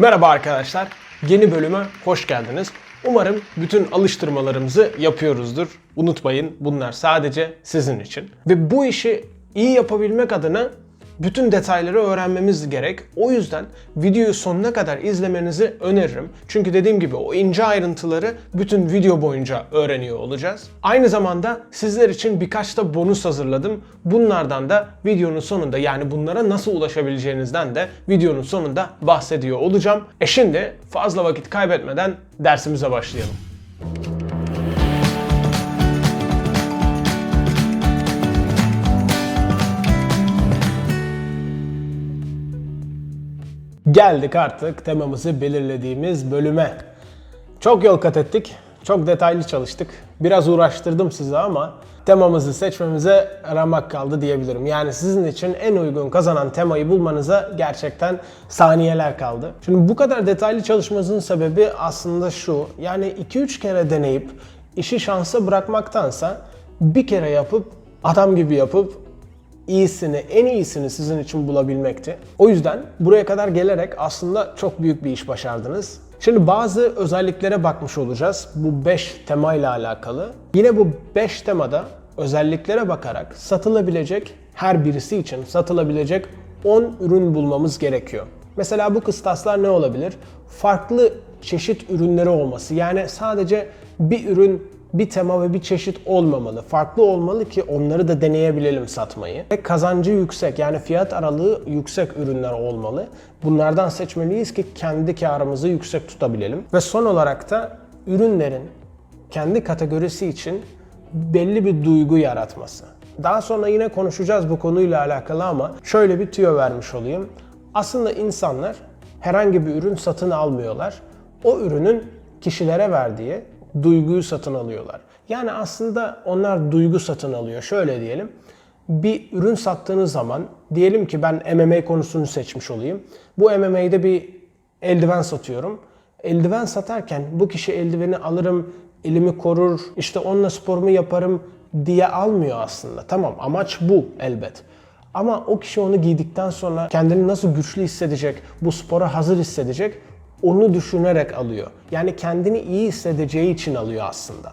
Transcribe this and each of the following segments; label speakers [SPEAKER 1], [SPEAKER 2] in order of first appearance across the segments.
[SPEAKER 1] Merhaba arkadaşlar. Yeni bölüme hoş geldiniz. Umarım bütün alıştırmalarımızı yapıyoruzdur. Unutmayın bunlar sadece sizin için. Ve bu işi iyi yapabilmek adına bütün detayları öğrenmemiz gerek. O yüzden videoyu sonuna kadar izlemenizi öneririm. Çünkü dediğim gibi o ince ayrıntıları bütün video boyunca öğreniyor olacağız. Aynı zamanda sizler için birkaç da bonus hazırladım. Bunlardan da videonun sonunda yani bunlara nasıl ulaşabileceğinizden de videonun sonunda bahsediyor olacağım. E şimdi fazla vakit kaybetmeden dersimize başlayalım. Geldik artık temamızı belirlediğimiz bölüme. Çok yol kat ettik, çok detaylı çalıştık. Biraz uğraştırdım sizi ama temamızı seçmemize ramak kaldı diyebilirim. Yani sizin için en uygun kazanan temayı bulmanıza gerçekten saniyeler kaldı. Şimdi bu kadar detaylı çalışmanızın sebebi aslında şu. Yani 2-3 kere deneyip işi şansa bırakmaktansa bir kere yapıp adam gibi yapıp iyisini, en iyisini sizin için bulabilmekti. O yüzden buraya kadar gelerek aslında çok büyük bir iş başardınız. Şimdi bazı özelliklere bakmış olacağız bu 5 temayla alakalı. Yine bu 5 temada özelliklere bakarak satılabilecek her birisi için satılabilecek 10 ürün bulmamız gerekiyor. Mesela bu kıstaslar ne olabilir? Farklı çeşit ürünleri olması. Yani sadece bir ürün bir tema ve bir çeşit olmamalı. Farklı olmalı ki onları da deneyebilelim satmayı. Ve kazancı yüksek yani fiyat aralığı yüksek ürünler olmalı. Bunlardan seçmeliyiz ki kendi karımızı yüksek tutabilelim. Ve son olarak da ürünlerin kendi kategorisi için belli bir duygu yaratması. Daha sonra yine konuşacağız bu konuyla alakalı ama şöyle bir tüyo vermiş olayım. Aslında insanlar herhangi bir ürün satın almıyorlar. O ürünün kişilere verdiği duyguyu satın alıyorlar. Yani aslında onlar duygu satın alıyor. Şöyle diyelim. Bir ürün sattığınız zaman diyelim ki ben MMA konusunu seçmiş olayım. Bu MMA'de bir eldiven satıyorum. Eldiven satarken bu kişi eldiveni alırım, elimi korur, işte onunla sporumu yaparım diye almıyor aslında. Tamam amaç bu elbet. Ama o kişi onu giydikten sonra kendini nasıl güçlü hissedecek, bu spora hazır hissedecek onu düşünerek alıyor. Yani kendini iyi hissedeceği için alıyor aslında.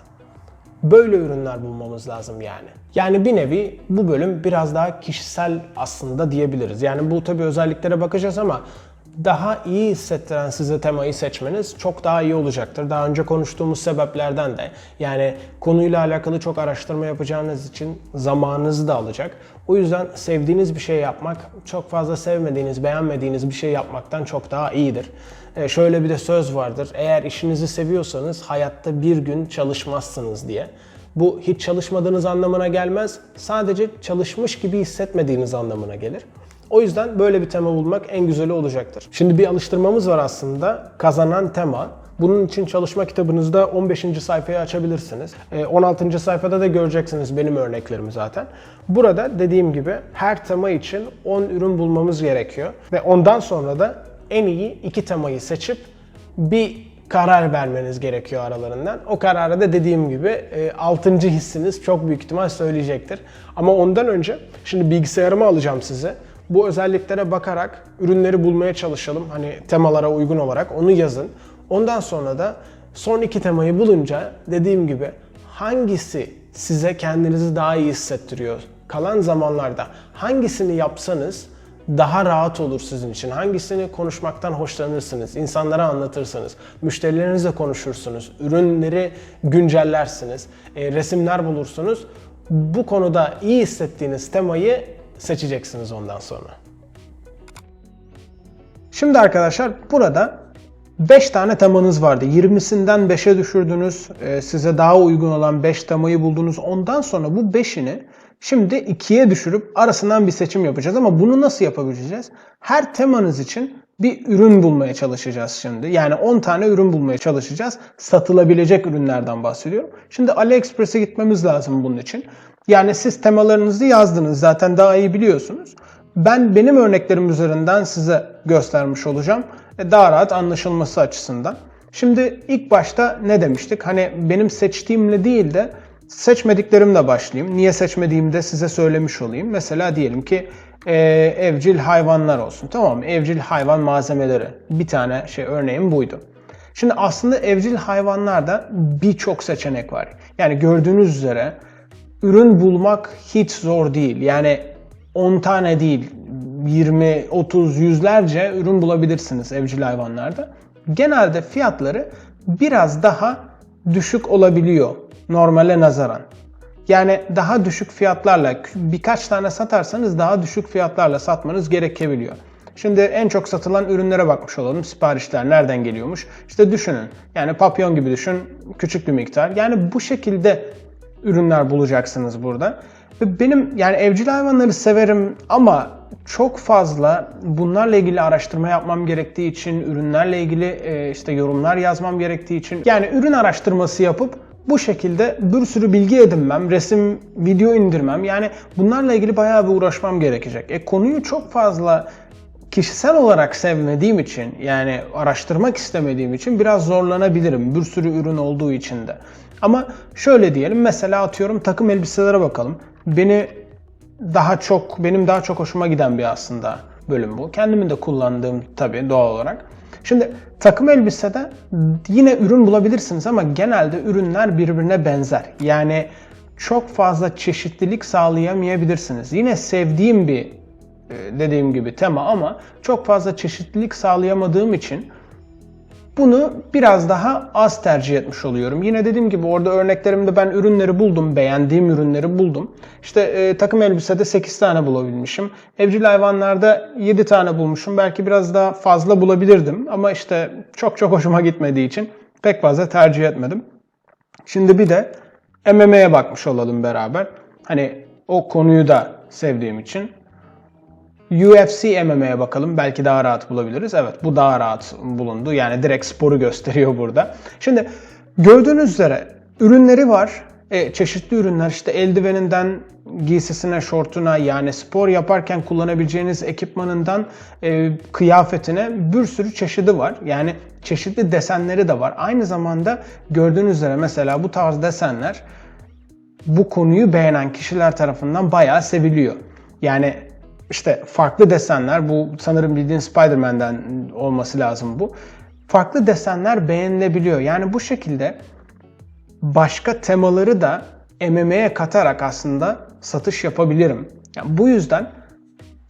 [SPEAKER 1] Böyle ürünler bulmamız lazım yani. Yani bir nevi bu bölüm biraz daha kişisel aslında diyebiliriz. Yani bu tabi özelliklere bakacağız ama daha iyi hissettiren size temayı seçmeniz çok daha iyi olacaktır. Daha önce konuştuğumuz sebeplerden de yani konuyla alakalı çok araştırma yapacağınız için zamanınızı da alacak. O yüzden sevdiğiniz bir şey yapmak çok fazla sevmediğiniz, beğenmediğiniz bir şey yapmaktan çok daha iyidir. Ee, şöyle bir de söz vardır. Eğer işinizi seviyorsanız hayatta bir gün çalışmazsınız diye. Bu hiç çalışmadığınız anlamına gelmez. Sadece çalışmış gibi hissetmediğiniz anlamına gelir. O yüzden böyle bir tema bulmak en güzeli olacaktır. Şimdi bir alıştırmamız var aslında. Kazanan tema. Bunun için çalışma kitabınızda 15. sayfayı açabilirsiniz. Ee, 16. sayfada da göreceksiniz benim örneklerimi zaten. Burada dediğim gibi her tema için 10 ürün bulmamız gerekiyor. Ve ondan sonra da en iyi iki temayı seçip bir karar vermeniz gerekiyor aralarından. O kararı da dediğim gibi 6. hissiniz çok büyük ihtimal söyleyecektir. Ama ondan önce şimdi bilgisayarımı alacağım size. Bu özelliklere bakarak ürünleri bulmaya çalışalım. Hani temalara uygun olarak onu yazın. Ondan sonra da son iki temayı bulunca dediğim gibi hangisi size kendinizi daha iyi hissettiriyor? Kalan zamanlarda hangisini yapsanız daha rahat olur sizin için. Hangisini konuşmaktan hoşlanırsınız, insanlara anlatırsınız, müşterilerinizle konuşursunuz, ürünleri güncellersiniz, e, resimler bulursunuz. Bu konuda iyi hissettiğiniz temayı seçeceksiniz ondan sonra. Şimdi arkadaşlar burada 5 tane temanız vardı. 20'sinden 5'e düşürdünüz. Ee, size daha uygun olan 5 temayı buldunuz. Ondan sonra bu 5'ini şimdi 2'ye düşürüp arasından bir seçim yapacağız. Ama bunu nasıl yapabileceğiz? Her temanız için bir ürün bulmaya çalışacağız şimdi. Yani 10 tane ürün bulmaya çalışacağız. Satılabilecek ürünlerden bahsediyorum. Şimdi AliExpress'e gitmemiz lazım bunun için. Yani siz temalarınızı yazdınız zaten daha iyi biliyorsunuz. Ben benim örneklerim üzerinden size göstermiş olacağım. E, Daha rahat anlaşılması açısından. Şimdi ilk başta ne demiştik? Hani benim seçtiğimle değil de seçmediklerimle başlayayım. Niye seçmediğimi de size söylemiş olayım. Mesela diyelim ki e, evcil hayvanlar olsun. Tamam? Evcil hayvan malzemeleri. Bir tane şey örneğim buydu. Şimdi aslında evcil hayvanlarda birçok seçenek var. Yani gördüğünüz üzere ürün bulmak hiç zor değil. Yani 10 tane değil, 20, 30, yüzlerce ürün bulabilirsiniz evcil hayvanlarda. Genelde fiyatları biraz daha düşük olabiliyor normale nazaran. Yani daha düşük fiyatlarla birkaç tane satarsanız daha düşük fiyatlarla satmanız gerekebiliyor. Şimdi en çok satılan ürünlere bakmış olalım. Siparişler nereden geliyormuş? İşte düşünün. Yani papyon gibi düşün. Küçük bir miktar. Yani bu şekilde ürünler bulacaksınız burada. Ve benim yani evcil hayvanları severim ama çok fazla bunlarla ilgili araştırma yapmam gerektiği için, ürünlerle ilgili e, işte yorumlar yazmam gerektiği için yani ürün araştırması yapıp bu şekilde bir sürü bilgi edinmem, resim, video indirmem. Yani bunlarla ilgili bayağı bir uğraşmam gerekecek. E konuyu çok fazla kişisel olarak sevmediğim için yani araştırmak istemediğim için biraz zorlanabilirim. Bir sürü ürün olduğu için de. Ama şöyle diyelim mesela atıyorum takım elbiselere bakalım. Beni daha çok benim daha çok hoşuma giden bir aslında bölüm bu. Kendimin de kullandığım tabii doğal olarak. Şimdi takım elbisede yine ürün bulabilirsiniz ama genelde ürünler birbirine benzer. Yani çok fazla çeşitlilik sağlayamayabilirsiniz. Yine sevdiğim bir e, dediğim gibi tema ama çok fazla çeşitlilik sağlayamadığım için bunu biraz daha az tercih etmiş oluyorum. Yine dediğim gibi orada örneklerimde ben ürünleri buldum, beğendiğim ürünleri buldum. İşte e, takım elbisede 8 tane bulabilmişim. Evcil hayvanlarda 7 tane bulmuşum. Belki biraz daha fazla bulabilirdim ama işte çok çok hoşuma gitmediği için pek fazla tercih etmedim. Şimdi bir de MMA'ye bakmış olalım beraber. Hani o konuyu da sevdiğim için. UFC MMA'ye bakalım. Belki daha rahat bulabiliriz. Evet bu daha rahat bulundu. Yani direkt sporu gösteriyor burada. Şimdi gördüğünüz üzere ürünleri var. E, çeşitli ürünler işte eldiveninden giysisine, şortuna yani spor yaparken kullanabileceğiniz ekipmanından e, kıyafetine bir sürü çeşidi var. Yani çeşitli desenleri de var. Aynı zamanda gördüğünüz üzere mesela bu tarz desenler bu konuyu beğenen kişiler tarafından bayağı seviliyor. Yani işte farklı desenler bu sanırım bildiğin Spider-Man'den olması lazım bu. Farklı desenler beğenilebiliyor. Yani bu şekilde başka temaları da MMA'ye katarak aslında satış yapabilirim. Yani bu yüzden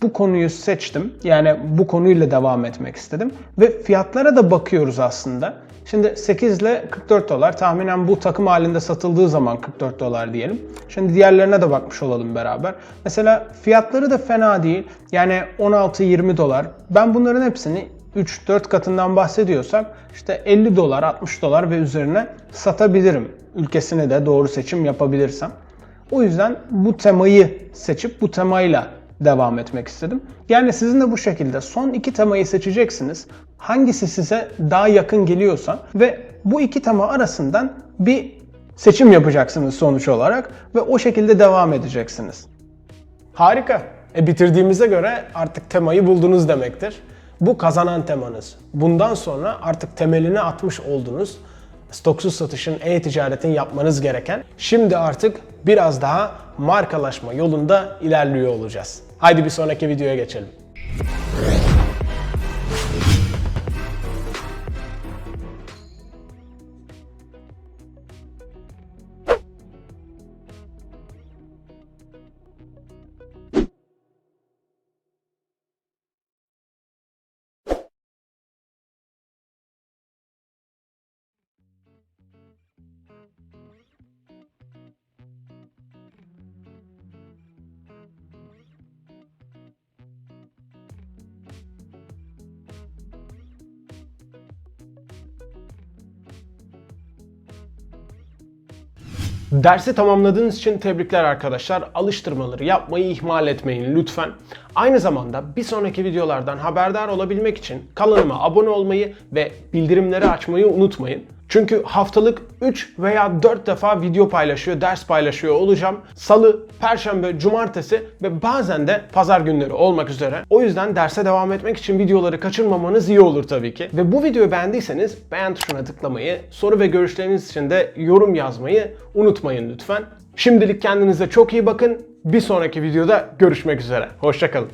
[SPEAKER 1] bu konuyu seçtim. Yani bu konuyla devam etmek istedim. Ve fiyatlara da bakıyoruz aslında. Şimdi 8 ile 44 dolar. Tahminen bu takım halinde satıldığı zaman 44 dolar diyelim. Şimdi diğerlerine de bakmış olalım beraber. Mesela fiyatları da fena değil. Yani 16-20 dolar. Ben bunların hepsini 3-4 katından bahsediyorsak işte 50 dolar, 60 dolar ve üzerine satabilirim. Ülkesine de doğru seçim yapabilirsem. O yüzden bu temayı seçip bu temayla devam etmek istedim. Yani sizin de bu şekilde son iki temayı seçeceksiniz. Hangisi size daha yakın geliyorsa ve bu iki tema arasından bir seçim yapacaksınız sonuç olarak ve o şekilde devam edeceksiniz. Harika. E bitirdiğimize göre artık temayı buldunuz demektir. Bu kazanan temanız. Bundan sonra artık temelini atmış oldunuz. Stoksuz satışın, e-ticaretin yapmanız gereken. Şimdi artık biraz daha markalaşma yolunda ilerliyor olacağız. Haydi bir sonraki videoya geçelim. Dersi tamamladığınız için tebrikler arkadaşlar. Alıştırmaları yapmayı ihmal etmeyin lütfen. Aynı zamanda bir sonraki videolardan haberdar olabilmek için kanalıma abone olmayı ve bildirimleri açmayı unutmayın. Çünkü haftalık 3 veya 4 defa video paylaşıyor, ders paylaşıyor olacağım. Salı, perşembe, cumartesi ve bazen de pazar günleri olmak üzere. O yüzden derse devam etmek için videoları kaçırmamanız iyi olur tabii ki. Ve bu videoyu beğendiyseniz beğen tuşuna tıklamayı, soru ve görüşleriniz için de yorum yazmayı unutmayın lütfen. Şimdilik kendinize çok iyi bakın. Bir sonraki videoda görüşmek üzere. Hoşçakalın.